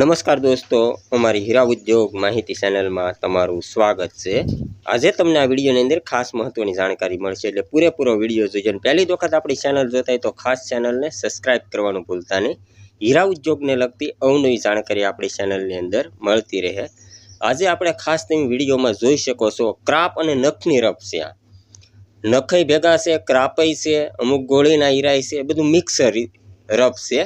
નમસ્કાર દોસ્તો, અમારી હીરા ઉદ્યોગ માહિતી ચેનલમાં તમારું સ્વાગત છે. આજે તમને આ વિડીયોની અંદર ખાસ મહત્વની જાણકારી મળશે એટલે પૂરેપૂરો વીડિયો અને પહેલી વખત આપણી ચેનલ જોતા હોય તો ખાસ ચેનલને સબસ્ક્રાઇબ કરવાનું ભૂલતા નહીં. હીરા ઉદ્યોગને લગતી અવનવી જાણકારી આપણી ચેનલની અંદર મળતી રહે. આજે આપણે ખાસ તમે વિડીયોમાં જોઈ શકો છો, ક્રાપ અને નખની રફ છે આ. નખય ભેગા છે, ક્રાપય છે, અમુક ગોળીના હીરાય છે બધું મિક્સર રફ છે.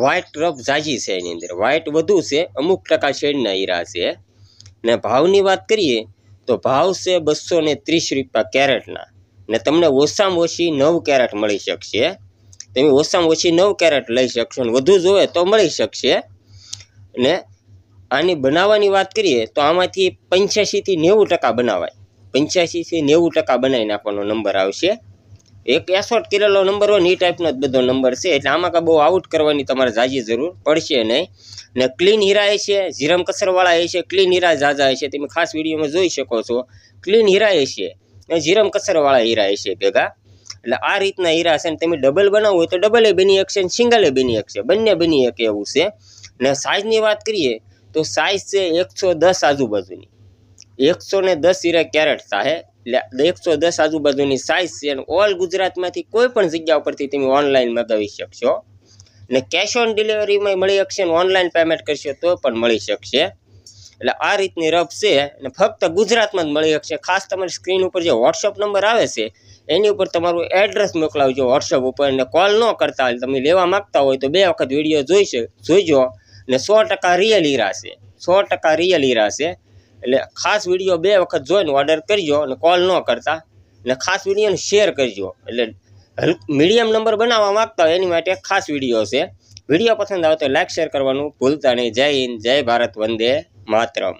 વ્હાઇટ રફ જાજી છે એની અંદર. વ્હાઇટ વધુ છે, અમુક ટકા શેડના હીરા છે. ને ભાવની વાત કરીએ, તો ભાવ છે બસો ને ત્રીસ રૂપિયા કેરેટના. ને તમને ઓછામાં ઓછી નવ કેરેટ મળી શકશે. તમે ઓછામાં ઓછી નવ કેરેટ લઈ શકશો ને વધુ જોવે તો મળી શકશે. ને આની બનાવવાની વાત કરીએ, તો આમાંથી પંચ્યાસીથી નેવું ટકા બનાવાય. પંચ્યાસીથી નેવું ટકા બનાવી નાખવાનો નંબર આવશે. એક એસોટ કિરેલો નંબર હોય ને એ ટાઈપનો જ બધો નંબર છે. એટલે આમાં કાંઈ બહુ આઉટ કરવાની તમારે જાજી જરૂર પડશે નહીં. ને ક્લીન હીરા એ છે, જીરમ કસરવાળા એ છે ક્લીન હીરા જાજા એ છે. તમે ખાસ વિડીયોમાં જોઈ શકો છો. ક્લીન હીરા એ છે ને જીરમ કસરવાળા હીરા એ છે ભેગા. એટલે આ રીતના હીરા છે ને તમે ડબલ બનાવવું હોય તો ડબલે બની શકશે ને સિંગલે બની શકશે. બંને બની શકે એવું છે. ને સાઇઝની વાત કરીએ તો સાઇઝ છે એકસો દસ આજુબાજુની. એકસો ને દસ હીરા કેરેટ થાય એટલે એકસો દસ આજુબાજુની સાઇઝ છે અને ઓલ ગુજરાતમાંથી કોઈ પણ જગ્યા ઉપરથી તમે ઓનલાઈન મગાવી શકશો. ને કેશ ઓન ડિલિવરીમાં મળી શકશે અને ઓનલાઈન પેમેન્ટ કરશો તો પણ મળી શકશે. એટલે આ રીતની રફ છે અને ફક્ત ગુજરાતમાં જ મળી શકશે. ખાસ તમારી સ્ક્રીન ઉપર જે વોટ્સઅપ નંબર આવે છે, એની ઉપર તમારું એડ્રેસ મોકલાવજો વોટ્સઅપ ઉપર અને કોલ ન કરતા હોય, તમે લેવા માંગતા હોય તો બે વખત વીડિયો જોઈશે, જોઈજો. ને સો ટકા રિયલ હીરા છે. સો ટકા રિયલ હીરા છે. એટલે ખાસ વીડિયો બે વખત જોઈને ઓર્ડર કરજો અને કોલ ન કરતા. અને ખાસ વિડીયોને શેર કરજો. એટલે મીડિયમ નંબર બનાવવા માંગતા હોય એની માટે ખાસ વીડિયો છે. વીડિયો પસંદ આવે તો લાઇક શેર કરવાનું ભૂલતા નહીં. જય હિન્દ, જય ભારત, વંદે માતરમ.